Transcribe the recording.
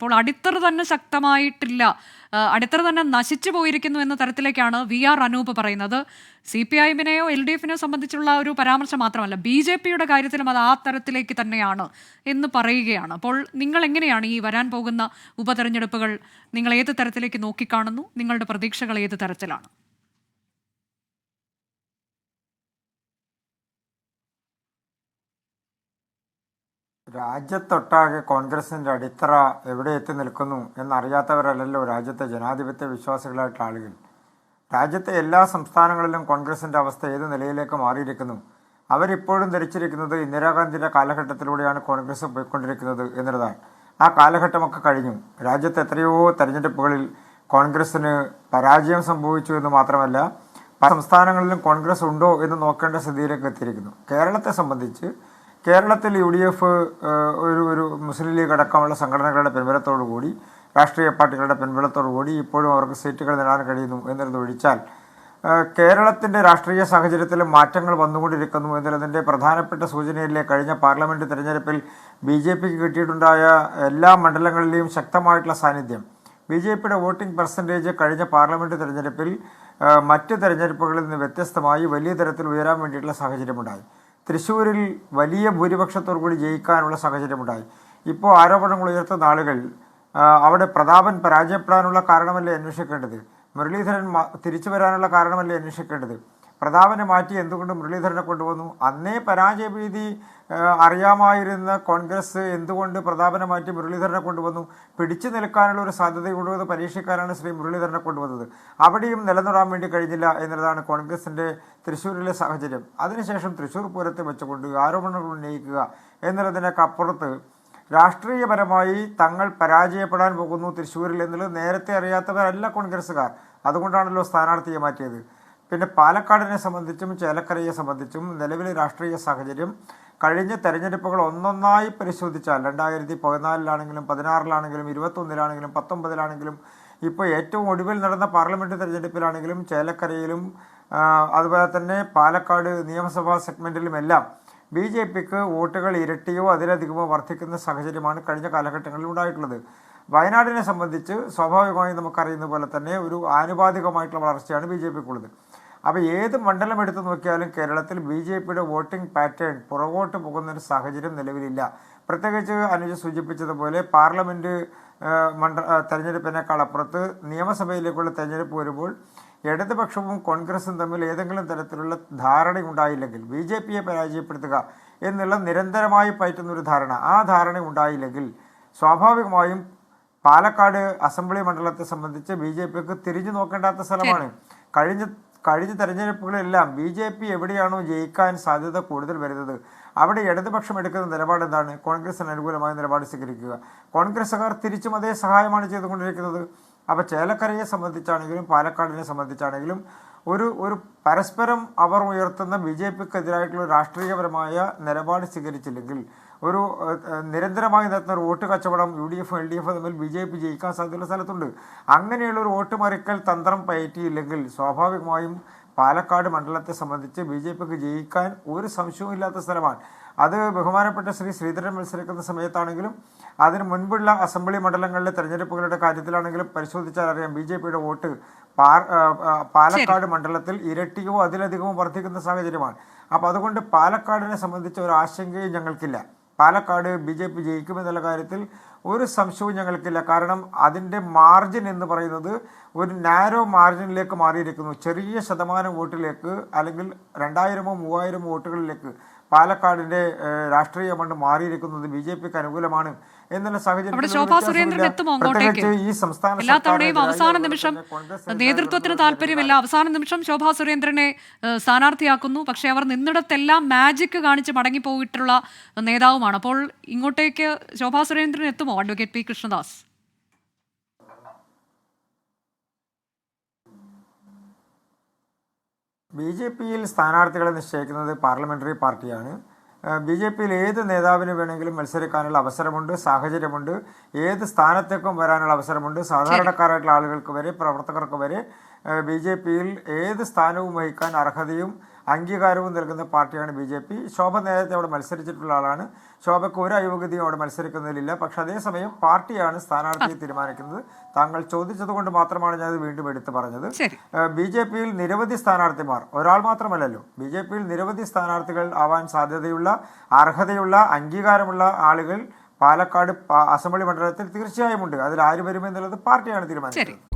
അപ്പോൾ അടിത്തറ തന്നെ ശക്തമായിട്ടില്ല. അടിത്തറ തന്നെ നശിച്ചു പോയിരിക്കുന്നു എന്ന തരത്തിലേക്കാണ് വി ആർ അനൂപ് പറയുന്നത്. സി പി ഐ എമ്മിനെയോ എൽ ഡി എഫിനെയോ സംബന്ധിച്ചുള്ള ഒരു പരാമർശം മാത്രമല്ല ബി ജെ പിയുടെ കാര്യത്തിലും അത് ആ തരത്തിലേക്ക് തന്നെയാണ് എന്ന് പറയുകയാണ്. അപ്പോൾ നിങ്ങൾ എങ്ങനെയാണ് ഈ വരാൻ പോകുന്ന ഉപതെരഞ്ഞെടുപ്പുകൾ നിങ്ങൾ ഏത് തരത്തിലേക്ക് നോക്കിക്കാണുന്നു? നിങ്ങളുടെ പ്രതീക്ഷകൾ ഏത് തരത്തിലാണ്? രാജ്യത്തൊട്ടാകെ കോൺഗ്രസിന്റെ അടിത്തറ എവിടെ എത്തി നിൽക്കുന്നു എന്നറിയാത്തവരല്ലല്ലോ രാജ്യത്തെ ജനാധിപത്യ വിശ്വാസികളായിട്ടുള്ള ആളുകൾ. രാജ്യത്തെ എല്ലാ സംസ്ഥാനങ്ങളിലും കോൺഗ്രസിന്റെ അവസ്ഥ ഏത് നിലയിലേക്ക് മാറിയിരിക്കുന്നു? അവരിപ്പോഴും ധരിച്ചിരിക്കുന്നത് ഇന്ദിരാഗാന്ധിയുടെ കാലഘട്ടത്തിലൂടെയാണ് കോൺഗ്രസ് പോയിക്കൊണ്ടിരിക്കുന്നത് എന്നുള്ളതാണ്. ആ കാലഘട്ടമൊക്കെ കഴിഞ്ഞു. രാജ്യത്ത് എത്രയോ തെരഞ്ഞെടുപ്പുകളിൽ കോൺഗ്രസിന് പരാജയം സംഭവിച്ചു എന്ന് മാത്രമല്ല സംസ്ഥാനങ്ങളിലും കോൺഗ്രസ് ഉണ്ടോ എന്ന് നോക്കേണ്ട സ്ഥിതിയിലേക്ക് എത്തിയിരിക്കുന്നു. കേരളത്തെ സംബന്ധിച്ച് കേരളത്തിൽ യു ഡി എഫ് ഒരു ഒരു മുസ്ലിം ലീഗ് അടക്കമുള്ള സംഘടനകളുടെ പിൻബലത്തോടു കൂടി രാഷ്ട്രീയ പാർട്ടികളുടെ പിൻബലത്തോടു കൂടി ഇപ്പോഴും അവർക്ക് സീറ്റുകൾ നേടാൻ കഴിയുന്നു എന്നുള്ളത് ഒഴിച്ചാൽ കേരളത്തിന്റെ രാഷ്ട്രീയ സാഹചര്യത്തിൽ മാറ്റങ്ങൾ വന്നുകൊണ്ടിരിക്കുന്നു എന്നുള്ളതിന്റെ പ്രധാനപ്പെട്ട സൂചനയിലെ കഴിഞ്ഞ പാർലമെന്റ് തിരഞ്ഞെടുപ്പിൽ ബി ജെ പിക്ക് കിട്ടിയിട്ടുണ്ടായ എല്ലാ മണ്ഡലങ്ങളിലെയും ശക്തമായിട്ടുള്ള സാന്നിധ്യം. ബി ജെ പിയുടെ വോട്ടിംഗ് പെർസെന്റേജ് കഴിഞ്ഞ പാർലമെന്റ് തിരഞ്ഞെടുപ്പിൽ മറ്റ് തിരഞ്ഞെടുപ്പുകളിൽ നിന്ന് വ്യത്യസ്തമായി വലിയ തരത്തിൽ ഉയരാൻ വേണ്ടിയിട്ടുള്ള സാഹചര്യമുണ്ടായി. തൃശ്ശൂരിൽ വലിയ ഭൂരിപക്ഷത്തോടു കൂടി ജയിക്കാനുള്ള സാഹചര്യമുണ്ടായി. ഇപ്പോൾ ആരോപണങ്ങൾ ഉയർത്തുന്ന ആളുകൾ അവിടെ പ്രതാപൻ പരാജയപ്പെടാനുള്ള കാരണമല്ലേ അന്വേഷിക്കേണ്ടത്? മുരളീധരൻ തിരിച്ചു വരാനുള്ള കാരണമല്ലേ അന്വേഷിക്കേണ്ടത്? പ്രതാപനെ മാറ്റി എന്തുകൊണ്ട് മുരളീധരനെ കൊണ്ടുവന്നു? അന്നേ പരാജയഭീതി ഭീതി അറിയാമായിരുന്ന കോൺഗ്രസ് എന്തുകൊണ്ട് പ്രതാപനെ മാറ്റി മുരളീധരനെ കൊണ്ടുവന്നു? പിടിച്ചു നിൽക്കാനുള്ള ഒരു സാധ്യതയുള്ളത് പരീക്ഷിക്കാനാണ് ശ്രീ മുരളീധരനെ കൊണ്ടുവന്നത്. അവിടെയും നിലനിറാൻ വേണ്ടി കഴിഞ്ഞില്ല എന്നുള്ളതാണ് കോൺഗ്രസിന്റെ തൃശ്ശൂരിലെ സാഹചര്യം. അതിനുശേഷം തൃശ്ശൂർ പൂരത്തെ വെച്ചുകൊണ്ട് ആരോപണങ്ങൾ ഉന്നയിക്കുക എന്നുള്ളതിനൊക്കെ അപ്പുറത്ത് രാഷ്ട്രീയപരമായി തങ്ങൾ പരാജയപ്പെടാൻ പോകുന്നു തൃശ്ശൂരിൽ എന്നുള്ളത് നേരത്തെ അറിയാത്തവരല്ല കോൺഗ്രസ്സുകാർ. അതുകൊണ്ടാണല്ലോ സ്ഥാനാർത്ഥിയെ മാറ്റിയത്. പിന്നെ പാലക്കാടിനെ സംബന്ധിച്ചും ചേലക്കരയെ സംബന്ധിച്ചും നിലവിലെ രാഷ്ട്രീയ സാഹചര്യം കഴിഞ്ഞ തെരഞ്ഞെടുപ്പുകൾ ഒന്നൊന്നായി പരിശോധിച്ചാൽ രണ്ടായിരത്തി പതിനാലിലാണെങ്കിലും പതിനാറിലാണെങ്കിലും ഇരുപത്തൊന്നിലാണെങ്കിലും പത്തൊമ്പതിലാണെങ്കിലും ഇപ്പോൾ ഏറ്റവും ഒടുവിൽ നടന്ന പാർലമെന്റ് തെരഞ്ഞെടുപ്പിലാണെങ്കിലും ചേലക്കരയിലും അതുപോലെ തന്നെ പാലക്കാട് നിയമസഭാ സെഗ്മെന്റിലുമെല്ലാം ബി ജെ പിക്ക് വോട്ടുകൾ ഇരട്ടിയോ അതിലധികമോ വർദ്ധിക്കുന്ന സാഹചര്യമാണ് കഴിഞ്ഞ കാലഘട്ടങ്ങളിൽ ഉണ്ടായിട്ടുള്ളത്. വയനാടിനെ സംബന്ധിച്ച് സ്വാഭാവികമായും നമുക്കറിയുന്ന പോലെ തന്നെ ഒരു ആനുപാതികമായിട്ടുള്ള വളർച്ചയാണ് ബി ജെ പിക്കുള്ളത്. അപ്പോൾ ഏത് മണ്ഡലം എടുത്തു നോക്കിയാലും കേരളത്തിൽ ബി ജെ പിയുടെ വോട്ടിംഗ് പാറ്റേൺ പുറകോട്ട് പോകുന്നൊരു സാഹചര്യം നിലവിലില്ല. പ്രത്യേകിച്ച് അനുജ് സൂചിപ്പിച്ചതുപോലെ പാർലമെന്റ് മണ്ഡ തെരഞ്ഞെടുപ്പിനേക്കാൾ അപ്പുറത്ത് നിയമസഭയിലേക്കുള്ള തെരഞ്ഞെടുപ്പ് വരുമ്പോൾ ഇടതുപക്ഷവും കോൺഗ്രസും തമ്മിൽ ഏതെങ്കിലും തരത്തിലുള്ള ധാരണ ഉണ്ടായില്ലെങ്കിൽ ബി ജെ പിയെ പരാജയപ്പെടുത്തുക എന്നുള്ള നിരന്തരമായി പയറ്റുന്നൊരു ധാരണ ആ ധാരണ ഉണ്ടായില്ലെങ്കിൽ സ്വാഭാവികമായും പാലക്കാട് അസംബ്ലി മണ്ഡലത്തെ സംബന്ധിച്ച് ബി ജെ പിക്ക് തിരിഞ്ഞു നോക്കേണ്ടാത്ത സ്ഥലമാണ്. കഴിഞ്ഞ കഴിഞ്ഞ തെരഞ്ഞെടുപ്പുകളെല്ലാം ബി ജെ പി എവിടെയാണോ ജയിക്കാൻ സാധ്യത കൂടുതൽ വരുന്നത്? അവിടെ ഇടതുപക്ഷം എടുക്കുന്ന നിലപാട് എന്താണ്? കോൺഗ്രസിന് അനുകൂലമായ നിലപാട് സ്വീകരിക്കുക. കോൺഗ്രസ്സുകാർ തിരിച്ചും അതേ സഹായമാണ് ചെയ്തുകൊണ്ടിരിക്കുന്നത്. അപ്പോൾ ചേലക്കരയെ സംബന്ധിച്ചാണെങ്കിലും പാലക്കാടിനെ സംബന്ധിച്ചാണെങ്കിലും ഒരു ഒരു പരസ്പരം അവർ ഉയർത്തുന്ന ബി ജെ പിക്കെതിരായിട്ടുള്ള രാഷ്ട്രീയപരമായ നിലപാട് സ്വീകരിച്ചില്ലെങ്കിൽ ഒരു നിരന്തരമായി നടത്തുന്ന ഒരു വോട്ട് കച്ചവടം U D F L D F തമ്മിൽ ബി ജെ പി ജയിക്കാൻ സാധ്യതയുള്ള സ്ഥലത്തുണ്ട്. അങ്ങനെയുള്ള ഒരു വോട്ട് മറിക്കൽ തന്ത്രം പയറ്റിയില്ലെങ്കിൽ സ്വാഭാവികമായും പാലക്കാട് മണ്ഡലത്തെ സംബന്ധിച്ച് ബി ജെ പിക്ക് ജയിക്കാൻ ഒരു സംശയവും ഇല്ലാത്ത സ്ഥലമാണ്. അത് ബഹുമാനപ്പെട്ട ശ്രീ ശ്രീധരൻ മത്സരിക്കുന്ന സമയത്താണെങ്കിലും അതിന് മുൻപുള്ള അസംബ്ലി മണ്ഡലങ്ങളിലെ തെരഞ്ഞെടുപ്പുകളുടെ കാര്യത്തിലാണെങ്കിലും പരിശോധിച്ചാൽ അറിയാം ബി ജെ പിയുടെ വോട്ട് പാലക്കാട് മണ്ഡലത്തിൽ ഇരട്ടിയോ അതിലധികമോ വർദ്ധിക്കുന്ന സാഹചര്യമാണ്. അപ്പോൾ അതുകൊണ്ട് പാലക്കാടിനെ സംബന്ധിച്ച ഒരു ആശങ്കയും ഞങ്ങൾക്കില്ല. പാലക്കാട് ബി ജെ പി ജയിക്കുമെന്നുള്ള കാര്യത്തിൽ ഒരു സംശയവും ഞങ്ങൾക്കില്ല. കാരണം അതിന്റെ മാർജിൻ എന്ന് പറയുന്നത് ഒരു നാരോ മാർജിനിലേക്ക് മാറിയിരിക്കുന്നു. ചെറിയ ശതമാനം വോട്ടിലേക്ക് അല്ലെങ്കിൽ രണ്ടായിരമോ മൂവായിരമോ വോട്ടുകളിലേക്ക് പാലക്കാടിന്റെ ഏഹ്, രാഷ്ട്രീയ മണ്ണ് മാറിയിരിക്കുന്നത് ബി ജെ പിക്ക് അനുകൂലമാണ് എന്നുള്ള അങ്ങോട്ടേക്ക്? ഈ സംസ്ഥാന എല്ലാ തവണയും അവസാന നിമിഷം നേതൃത്വത്തിന് താല്പര്യമില്ല. അവസാന നിമിഷം ശോഭാ സുരേന്ദ്രനെ സ്ഥാനാർത്ഥിയാക്കുന്നു. പക്ഷെ അവർ നിന്നിടത്തെല്ലാം മാജിക് കാണിച്ച് മടങ്ങിപ്പോയിട്ടുള്ള നേതാവുമാണ്. അപ്പോൾ ഇങ്ങോട്ടേക്ക് ശോഭാ സുരേന്ദ്രൻ എത്തുമോ? Advocate P Krishnadas. B J പിയിൽ സ്ഥാനാർത്ഥികളെ നിശ്ചയിക്കുന്നത് പാർലമെന്ററി പാർട്ടിയാണ്. ബി ജെ പിയിൽ ഏത് നേതാവിന് വേണമെങ്കിലും മത്സരിക്കാനുള്ള അവസരമുണ്ട് സാഹചര്യമുണ്ട്. ഏത് സ്ഥാനത്തേക്കും വരാനുള്ള അവസരമുണ്ട്. സാധാരണക്കാരായിട്ടുള്ള ആളുകൾക്ക് വരെ പ്രവർത്തകർക്ക് വരെ ബി ജെ പിയിൽ ഏത് സ്ഥാനവും വഹിക്കാൻ അർഹതയും അംഗീകാരവും നൽകുന്ന പാർട്ടിയാണ് ബി ജെ പി. ശോഭ നേരത്തെ അവിടെ മത്സരിച്ചിട്ടുള്ള ആളാണ്. ശോഭയ്ക്ക് ഒരു അയോഗ്യതയും അവിടെ മത്സരിക്കുന്നതിലില്ല. പക്ഷെ അതേസമയം പാർട്ടിയാണ് സ്ഥാനാർത്ഥിയെ തീരുമാനിക്കുന്നത്. താങ്കൾ ചോദിച്ചത് കൊണ്ട് മാത്രമാണ് ഞാനത് വീണ്ടും എടുത്തു പറഞ്ഞത്. ബി ജെ പിയിൽ നിരവധി സ്ഥാനാർത്ഥിമാർ ഒരാൾ മാത്രമല്ലല്ലോ ബി ജെ പിയിൽ നിരവധി സ്ഥാനാർത്ഥികൾ ആവാൻ സാധ്യതയുള്ള അർഹതയുള്ള അംഗീകാരമുള്ള ആളുകൾ പാലക്കാട് അസംബ്ലി മണ്ഡലത്തിൽ തീർച്ചയായും ഉണ്ട്. അതിൽ ആര് വരുമെന്നുള്ളത് പാർട്ടിയാണ് തീരുമാനിച്ചത്